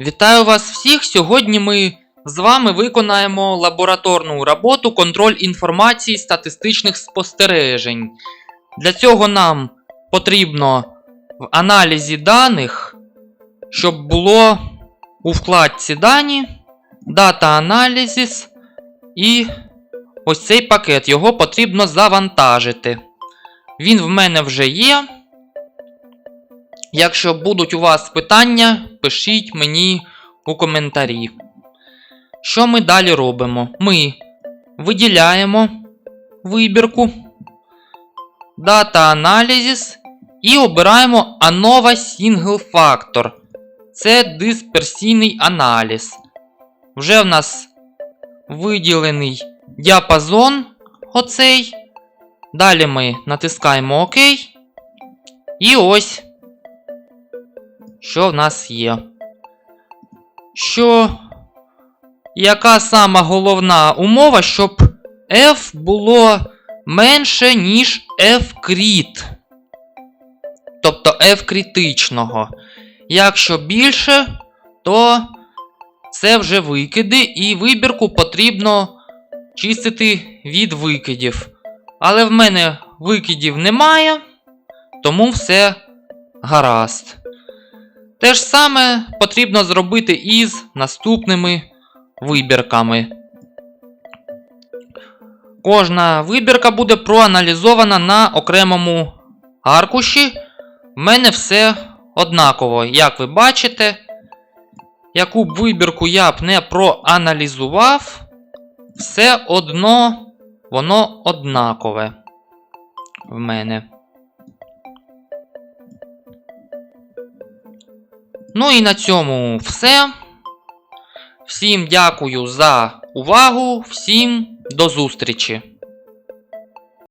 Вітаю вас всіх! Сьогодні ми з вами виконаємо лабораторну роботу контроль інформації статистичних спостережень. Для цього нам потрібно в аналізі даних, щоб було у вкладці дані, Data Analysis і ось цей пакет. Його потрібно завантажити. Він в мене вже є. Якщо будуть у вас питання, пишіть мені у коментарі. Що ми далі робимо? Ми виділяємо вибірку, Data Analysis і обираємо ANOVA Single Factor. Це дисперсійний аналіз. Вже в нас виділений діапазон оцей. Далі ми натискаємо ОК. І ось що в нас є. Що. Яка сама головна умова, щоб F було менше, ніж F кріт. Тобто F критичного. Якщо більше, то це вже викиди, і вибірку потрібно чистити від викидів. Але в мене викидів немає, тому все гаразд. Те ж саме потрібно зробити із наступними вибірками. Кожна вибірка буде проаналізована на окремому аркуші. В мене все однаково, як ви бачите. Яку б вибірку я б не проаналізував, все одно воно однакове в мене. Ну і на цьому все. Всім дякую за увагу, всім до зустрічі!